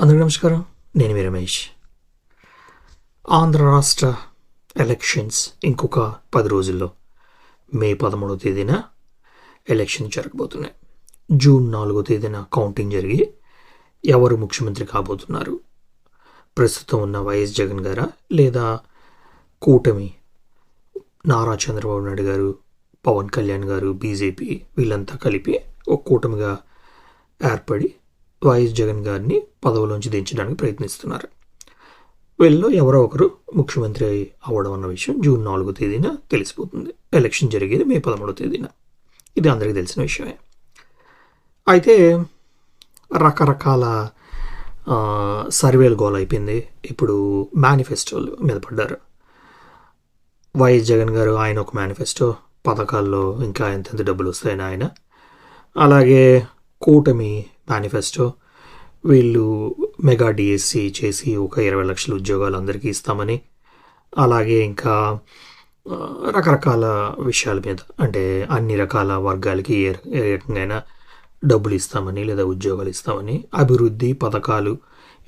అందరికీ నమస్కారం. నేను మీ రమేష్. ఆంధ్ర రాష్ట్ర ఎలక్షన్స్ ఇంకొక పది రోజుల్లో మే పదమూడవ తేదీన ఎలక్షన్ జరగబోతున్నాయి. జూన్ నాలుగో తేదీన కౌంటింగ్ జరిగి ఎవరు ముఖ్యమంత్రి కాబోతున్నారు? ప్రస్తుతం ఉన్న వైఎస్ జగన్ గారా? లేదా కూటమి నారా చంద్రబాబు నాయుడు గారు పవన్ కళ్యాణ్ గారు బీజేపీ వీళ్ళంతా కలిపి ఒక కూటమిగా ఏర్పడి వైఎస్ జగన్ గారిని పదవిలోంచి దించడానికి ప్రయత్నిస్తున్నారు. వీళ్ళలో ఎవరో ఒకరు ముఖ్యమంత్రి అవ్వడం అన్న విషయం జూన్ నాలుగో తేదీన తెలిసిపోతుంది. ఎలక్షన్ జరిగేది మే పదమూడో తేదీన. ఇది అందరికీ తెలిసిన విషయమే. అయితే రకరకాల సర్వేలు గోల్ అయిపోయింది ఇప్పుడు మేనిఫెస్టోలు మీద పడ్డారు. వైఎస్ జగన్ గారు ఆయన ఒక మేనిఫెస్టో పథకాల్లో ఇంకా ఎంతెంత డబ్బులు వస్తాయని ఆయన. అలాగే కూటమి మేనిఫెస్టో. వీళ్ళు మెగా డిఎస్సి చేసి ఒక ఇరవై లక్షల ఉద్యోగాలు అందరికీ ఇస్తామని అలాగే ఇంకా రకరకాల విషయాల మీద అంటే అన్ని రకాల వర్గాలకి ఏ ఏ రకంగా డబ్బులు ఇస్తామని లేదా ఉద్యోగాలు ఇస్తామని అభివృద్ధి పథకాలు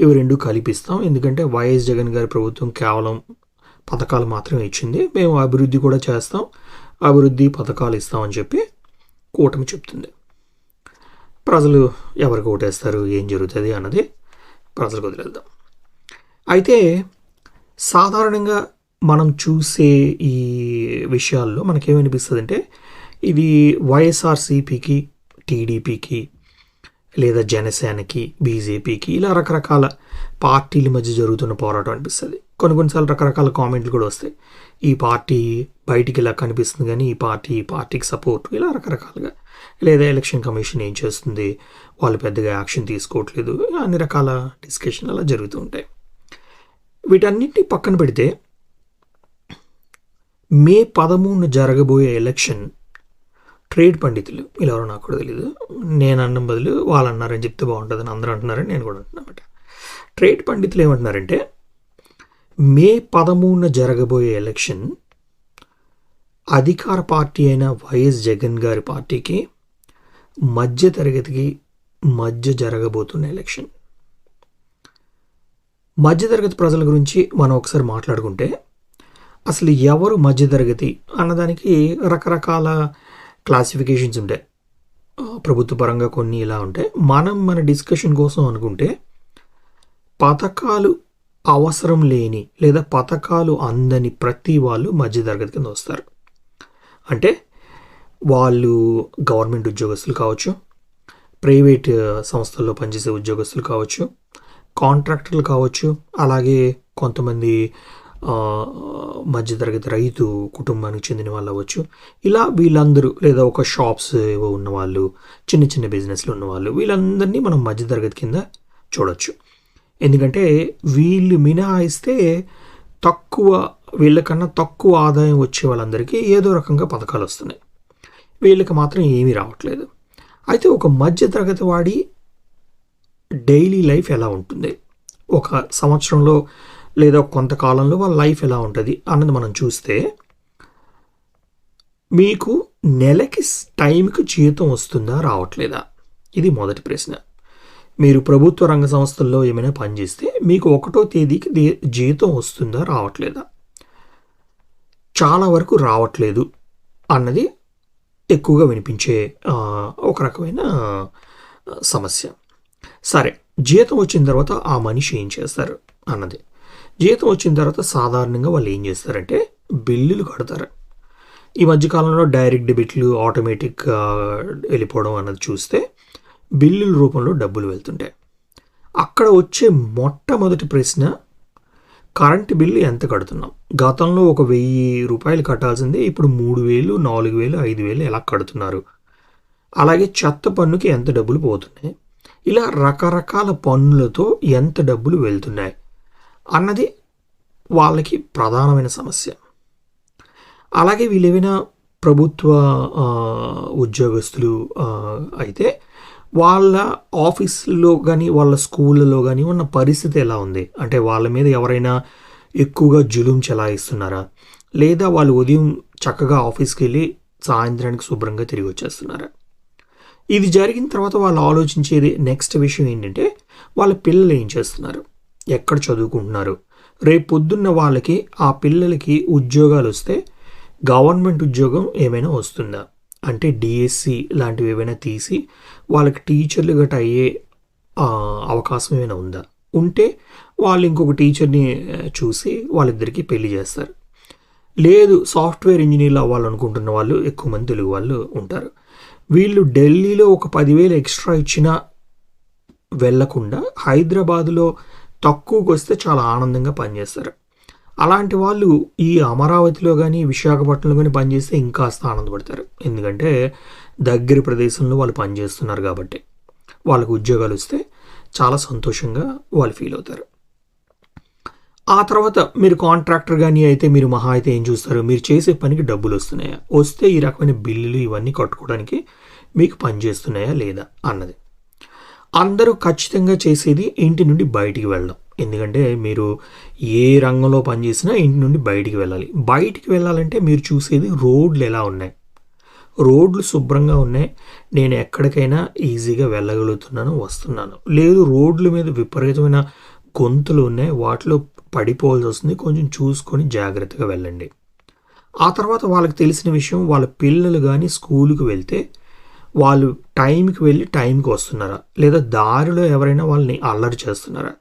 ఇవి రెండు కలిపిస్తాం. ఎందుకంటే వైఎస్ జగన్ గారి ప్రభుత్వం కేవలం పథకాలు మాత్రమే ఇచ్చింది. మేము అభివృద్ధి కూడా చేస్తాం. అభివృద్ధి పథకాలు ఇస్తామని చెప్పి కూటమి చెప్తుంది. ప్రజలు ఎవరికి ఓటేస్తారు ఏం జరుగుతుంది అన్నది ప్రజలకు వదిలేద్దాం. అయితే సాధారణంగా మనం చూసే ఈ విషయాల్లో మనకేమనిపిస్తుంది అంటే ఇది వైఎస్ఆర్సీపీకి టీడీపీకి లేదా జనసేనకి బీజేపీకి ఇలా రకరకాల పార్టీల మధ్య జరుగుతున్న పోరాటం అనిపిస్తుంది. కొన్ని కొన్నిసార్లు రకరకాల కామెంట్లు కూడా వస్తాయి. ఈ పార్టీ బయటికి ఇలా కనిపిస్తుంది కానీ ఈ పార్టీ ఈ పార్టీకి సపోర్ట్ ఇలా రకరకాలుగా. లేదా ఎలక్షన్ కమిషన్ ఏం చేస్తుంది? వాళ్ళు పెద్దగా యాక్షన్ తీసుకోవట్లేదు. అన్ని రకాల డిస్కషన్ అలా జరుగుతూ ఉంటాయి. వీటన్నిటిని పక్కన పెడితే మే పదమూడున జరగబోయే ఎలక్షన్ ట్రేడ్ పండితులు ఇలా నాకు కూడా తెలియదు నేను అన్నం బదులు వాళ్ళు అన్నారని చెప్తే బాగుంటుందని అందరూ అంటున్నారని నేను కూడా అంటున్నాను ట్రేడ్ పండితులు ఏమంటున్నారంటే మే పదమూడున జరగబోయే ఎలక్షన్ అధికార పార్టీ అయిన వైఎస్ జగన్ గారి పార్టీకి మధ్య తరగతికి మధ్య జరగబోతున్న ఎలక్షన్. మధ్యతరగతి ప్రజల గురించి మనం ఒకసారి మాట్లాడుకుంటే అసలు ఎవరు మధ్యతరగతి అన్నదానికి రకరకాల క్లాసిఫికేషన్స్ ఉంటాయి. ప్రభుత్వ పరంగా కొన్ని ఇలా ఉంటాయి. మనం మన డిస్కషన్ కోసం అనుకుంటే పథకాలు అవసరం లేని లేదా పథకాలు అందని ప్రతి వాళ్ళు మధ్యతరగతి కింద వస్తారు. అంటే వాళ్ళు గవర్నమెంట్ ఉద్యోగస్తులు కావచ్చు ప్రైవేట్ సంస్థల్లో పనిచేసే ఉద్యోగస్తులు కావచ్చు కాంట్రాక్టర్లు కావచ్చు అలాగే కొంతమంది మధ్యతరగతి రైతు కుటుంబానికి చెందిన వాళ్ళు అవ్వచ్చు. ఇలా వీళ్ళందరూ లేదా ఒక షాప్స్ ఏవో ఉన్నవాళ్ళు చిన్న చిన్న బిజినెస్లు ఉన్నవాళ్ళు వీళ్ళందరినీ మనం మధ్యతరగతి కింద చూడొచ్చు. ఎందుకంటే వీళ్ళు మినహాయిస్తే తక్కువ వీళ్ళకన్నా తక్కువ ఆదాయం వచ్చే వాళ్ళందరికీ ఏదో రకంగా పథకాలు వస్తున్నాయి. వీళ్ళకి మాత్రం ఏమీ రావట్లేదు. అయితే ఒక మధ్యతరగతి వాడి డైలీ లైఫ్ ఎలా ఉంటుంది? ఒక సంవత్సరంలో లేదా కొంతకాలంలో వాళ్ళ లైఫ్ ఎలా ఉంటుంది అన్నది మనం చూస్తే మీకు నెలకి టైంకి జీతం వస్తుందా రావట్లేదా? ఇది మొదటి ప్రశ్న. మీరు ప్రభుత్వ రంగ సంస్థల్లో ఏమైనా పనిచేస్తే మీకు ఒకటో తేదీకి జీతం వస్తుందా రావట్లేదా? చాలా వరకు రావట్లేదు అన్నది ఎక్కువగా వినిపించే ఒక రకమైన సమస్య. సరే జీతం వచ్చిన తర్వాత ఆ మనిషి ఏం చేస్తారు అన్నది. జీతం వచ్చిన తర్వాత సాధారణంగా వాళ్ళు ఏం చేస్తారంటే బిల్లులు కడతారు. ఈ మధ్యకాలంలో డైరెక్ట్ డెబిట్లు ఆటోమేటిక్గా వెళ్ళిపోవడం అన్నది చూస్తే బిల్లుల రూపంలో డబ్బులు వెళ్తుంటాయి అక్కడ వచ్చే మొట్టమొదటి ప్రశ్న కరెంటు బిల్లు ఎంత కడుతున్నాం? గతంలో ఒక వెయ్యి రూపాయలు కట్టాల్సిందే ఇప్పుడు మూడు వేలు నాలుగు వేలు ఐదు వేలు ఎలా కడుతున్నారు? అలాగే చెత్త పన్నుకి ఎంత డబ్బులు పోతున్నాయి? ఇలా రకరకాల పన్నులతో ఎంత డబ్బులు వెళ్తున్నాయి? అన్నది వాళ్ళకి ప్రధానమైన సమస్య. అలాగే వీళ్ళు ఏమైనా ప్రభుత్వ ఉద్యోగస్తులు అయితే వాళ్ళ ఆఫీస్లో కానీ వాళ్ళ స్కూళ్ళలో కానీ ఉన్న పరిస్థితి ఎలా ఉంది? అంటే వాళ్ళ మీద ఎవరైనా ఎక్కువగా జులుం చెలాయిస్తున్నారా? లేదా వాళ్ళు ఉదయం చక్కగా ఆఫీస్కి వెళ్ళి సాయంత్రానికి శుభ్రంగా తిరిగి వచ్చేస్తున్నారా? ఇది జరిగిన తర్వాత వాళ్ళు ఆలోచించేది నెక్స్ట్ విషయం ఏంటంటే వాళ్ళ పిల్లలు ఏం చేస్తున్నారు? ఎక్కడ చదువుకుంటున్నారు? రేపు పొద్దున్న వాళ్ళకి ఆ పిల్లలకి ఉద్యోగాలు వస్తే గవర్నమెంట్ ఉద్యోగం ఏమైనా వస్తుందా? అంటే డిఎస్సి లాంటివి ఏమైనా తీసి వాళ్ళకి టీచర్లు గట్ట అయ్యే అవకాశం ఏమైనా ఉందా? ఉంటే వాళ్ళు ఇంకొక టీచర్ని చూసి వాళ్ళిద్దరికీ పెళ్ళి చేస్తారు. లేదు సాఫ్ట్వేర్ ఇంజనీర్లు అవ్వాలనుకుంటున్న వాళ్ళు ఎక్కువ మంది తెలుగు వాళ్ళు ఉంటారు. వీళ్ళు ఢిల్లీలో ఒక పదివేలు ఎక్స్ట్రా ఇచ్చినా వెళ్ళకుండా హైదరాబాదులో తక్కువకి వస్తే చాలా ఆనందంగా పనిచేస్తారు. అలాంటి వాళ్ళు ఈ అమరావతిలో కానీ విశాఖపట్నంలో కానీ పనిచేస్తే ఇంకాస్త ఆనందపడతారు. ఎందుకంటే దగ్గర ప్రదేశంలో వాళ్ళు పనిచేస్తున్నారు కాబట్టి. వాళ్ళకు ఉద్యోగాలు వస్తే చాలా సంతోషంగా వాళ్ళు ఫీల్ అవుతారు. ఆ తర్వాత మీరు కాంట్రాక్టర్ కానీ అయితే మీరు మహా అయితే ఏం చూస్తారు? మీరు చేసే పనికి డబ్బులు వస్తున్నాయా? వస్తే ఈ రకమైన బిల్లులు ఇవన్నీ కట్టుకోవడానికి మీకు పని చేస్తున్నాయా లేదా అన్నది. అందరూ ఖచ్చితంగా చేసేది ఇంటి నుండి బయటికి వెళ్ళడం. ఎందుకంటే మీరు ఏ రంగంలో పనిచేసినా ఇంటి నుండి బయటికి వెళ్ళాలి. బయటికి వెళ్ళాలంటే మీరు చూసేది రోడ్లు ఎలా ఉన్నాయి? రోడ్లు శుభ్రంగా ఉన్నాయి. నేను ఎక్కడికైనా ఈజీగా వెళ్ళగలుగుతున్నాను వస్తున్నాను. లేదు రోడ్ల మీద విపరీతమైన గొంతులు ఉన్నాయి. వాటిలో పడిపోవాల్సి వస్తుంది. కొంచెం చూసుకొని జాగ్రత్తగా వెళ్ళండి. ఆ తర్వాత వాళ్ళకి తెలిసిన విషయం వాళ్ళ పిల్లలు కానీ స్కూలుకు వెళ్తే వాళ్ళు టైంకి వెళ్ళి టైంకి వస్తున్నారా? లేదా దారిలో ఎవరైనా వాళ్ళని అల్లరి చేస్తున్నారా?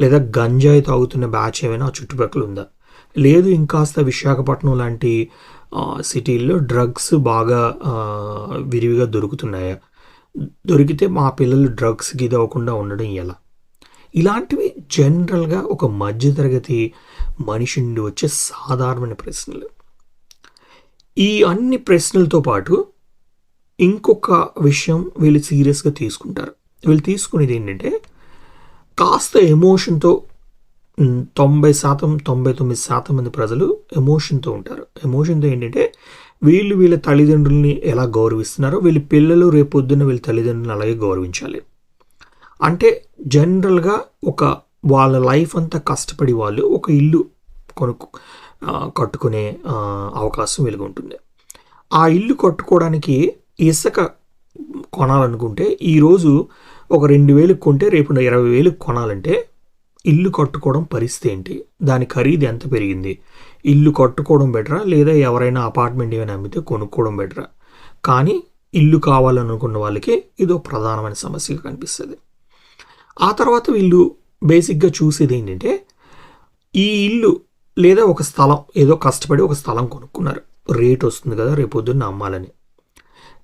లేదా గంజాయి తాగుతున్న బ్యాచ్ ఏమైనా చుట్టుపక్కల ఉందా? లేదు ఇంకాస్త విశాఖపట్నం లాంటి సిటీల్లో డ్రగ్స్ బాగా విరివిగా దొరుకుతున్నాయా? దొరికితే మా పిల్లలు డ్రగ్స్కి ఇది ఉండడం ఎలా? ఇలాంటివి జనరల్గా ఒక మధ్యతరగతి మనిషి నుండి వచ్చే సాధారణమైన ప్రశ్నలు. ఈ అన్ని ప్రశ్నలతో పాటు ఇంకొక విషయం వీళ్ళు సీరియస్గా తీసుకుంటారు. వీళ్ళు తీసుకునేది ఏంటంటే కాస్త ఎమోషన్తో తొంభై శాతం తొంభై తొమ్మిది శాతం మంది ప్రజలు ఎమోషన్తో ఉంటారు. ఎమోషన్తో ఏంటంటే వీళ్ళు వీళ్ళ తల్లిదండ్రుల్ని ఎలా గౌరవిస్తున్నారో వీళ్ళ పిల్లలు రేపు పొద్దున్న వీళ్ళ తల్లిదండ్రులను అలాగే గౌరవించాలి. అంటే జనరల్గా ఒక వాళ్ళ లైఫ్ అంతా కష్టపడి వాళ్ళు ఒక ఇల్లు కొనుక్కు కట్టుకునే అవకాశం వెలుగు ఉంటుంది. ఆ ఇల్లు కట్టుకోవడానికి ఇసుక కొనాలనుకుంటే ఈరోజు ఒక రెండు వేలకు కొంటే రేపు ఇరవై వేలకు కొనాలంటే ఇల్లు కట్టుకోవడం పరిస్థితి ఏంటి? దాని ఖరీదు ఎంత పెరిగింది? ఇల్లు కట్టుకోవడం బెటరా? లేదా ఎవరైనా అపార్ట్మెంట్ ఏమైనా అమ్మితే కొనుక్కోవడం బెటరా? కానీ ఇల్లు కావాలనుకున్న వాళ్ళకి ఇదో ప్రధానమైన సమస్యగా కనిపిస్తుంది. ఆ తర్వాత వీళ్ళు బేసిక్గా చూసేది ఏంటంటే ఈ ఇల్లు లేదా ఒక స్థలం ఏదో కష్టపడి ఒక స్థలం కొనుక్కున్నారు. రేట్ వస్తుంది కదా రేపు పొద్దున్న అమ్మాలని.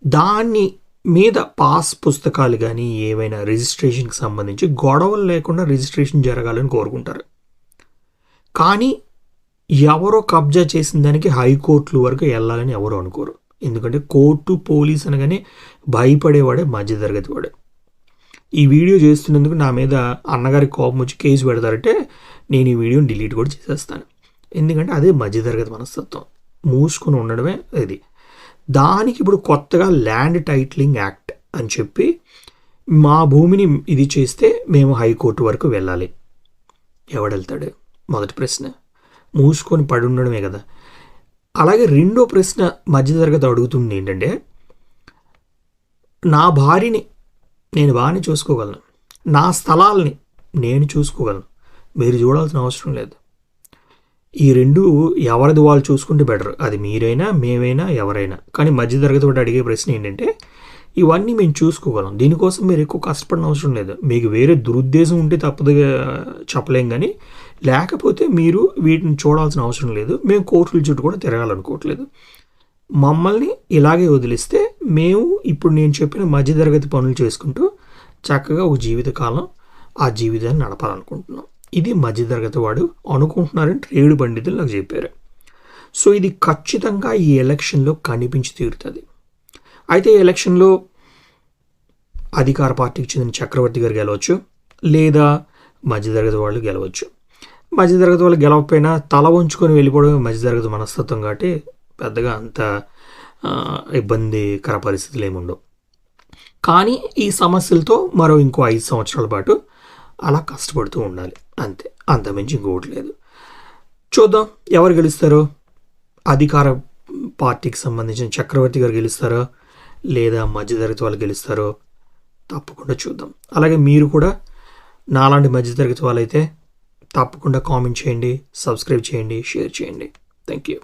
దాన్ని మీద పాస్ పుస్తకాలు కానీ ఏవైనా రిజిస్ట్రేషన్కి సంబంధించి గొడవలు లేకుండా రిజిస్ట్రేషన్ జరగాలని కోరుకుంటారు. కానీ ఎవరో కబ్జా చేసిన దానికి హైకోర్టుల వరకు వెళ్ళాలని ఎవరు అనుకోరు. ఎందుకంటే కోర్టు పోలీస్ అనగానే భయపడేవాడే మధ్యతరగతి వాడే. ఈ వీడియో చేస్తున్నందుకు నా మీద అన్నగారి కోపం వచ్చి కేసు పెడతారంటే నేను ఈ వీడియోని డిలీట్ కూడా చేసేస్తాను. ఎందుకంటే అదే మధ్యతరగతి మనస్తత్వం. మూసుకొని ఉండడమే ఇది. దానికి ఇప్పుడు కొత్తగా ల్యాండ్ టైటిలింగ్ యాక్ట్ అని చెప్పి మా భూమిని ఇది చేస్తే మేము హైకోర్టు వరకు వెళ్ళాలి. ఎవడెళ్తాడు? మొదటి ప్రశ్న. మూసుకొని పడి ఉండడమే కదా. అలాగే రెండో ప్రశ్న మధ్యతరగతి అడుగుతుంది ఏంటంటే నా భార్యని నేను బాగానే చూసుకోగలను. నా స్థలాల్ని నేను చూసుకోగలను. మీరు చూడాల్సిన అవసరం లేదు. ఈ రెండు ఎవరిది వాళ్ళు చూసుకుంటే బెటర్ అది మీరైనా మేమైనా ఎవరైనా. కానీ మధ్యతరగతి వాడు అడిగే ప్రశ్న ఏంటంటే ఇవన్నీ మేము చూసుకోగలం. దీనికోసం మీరు ఎక్కువ కష్టపడిన అవసరం లేదు. మీకు వేరే దురుద్దేశం ఉంటే తప్పదుగా చెప్పలేం కానీ లేకపోతే మీరు వీటిని చూడాల్సిన అవసరం లేదు. మేము కోర్టుల చుట్టూ కూడా తిరగాలనుకోవట్లేదు. మమ్మల్ని ఇలాగే వదిలిస్తే మేము ఇప్పుడు నేను చెప్పిన మధ్యతరగతి పనులు చేసుకుంటూ చక్కగా ఒక జీవితకాలం ఆ జీవితాన్ని నడపాలనుకుంటున్నాం. ఇది మధ్యతరగతి వాడు అనుకుంటున్నారని ట్రేడ్ పండితులు నాకు చెప్పారు. సో ఇది ఖచ్చితంగా ఈ ఎలక్షన్లో కనిపించి తీరుతుంది. అయితే ఈ ఎలక్షన్లో అధికార పార్టీకి చెందిన చక్రవర్తి గారు గెలవచ్చు లేదా మధ్యతరగతి వాళ్ళు గెలవచ్చు. మధ్యతరగతి వాళ్ళు గెలవకపోయినా తల వంచుకొని వెళ్ళిపోవడం మధ్యతరగతి మనస్తత్వం కాబట్టి పెద్దగా అంత ఇబ్బందికర పరిస్థితులు ఏముండవు. కానీ ఈ సమస్యలతో మరో ఇంకో ఐదు సంవత్సరాల పాటు అలా కష్టపడుతూ ఉండాలి. అంతే. అంతమించి ఇంకోటి లేదు. చూద్దాం. ఎవరు గెలుస్తారో? అధికార పార్టీకి సంబంధించిన చక్రవర్తి గారు గెలుస్తారో? లేదా మధ్యతరగతి వాళ్ళు గెలుస్తారో? తప్పకుండా చూద్దాం. అలాగే మీరు కూడా నాలాంటి మధ్యతరగతి వాళ్ళైతే తప్పకుండా కామెంట్ చేయండి సబ్స్క్రైబ్ చేయండి షేర్ చేయండి. Thank you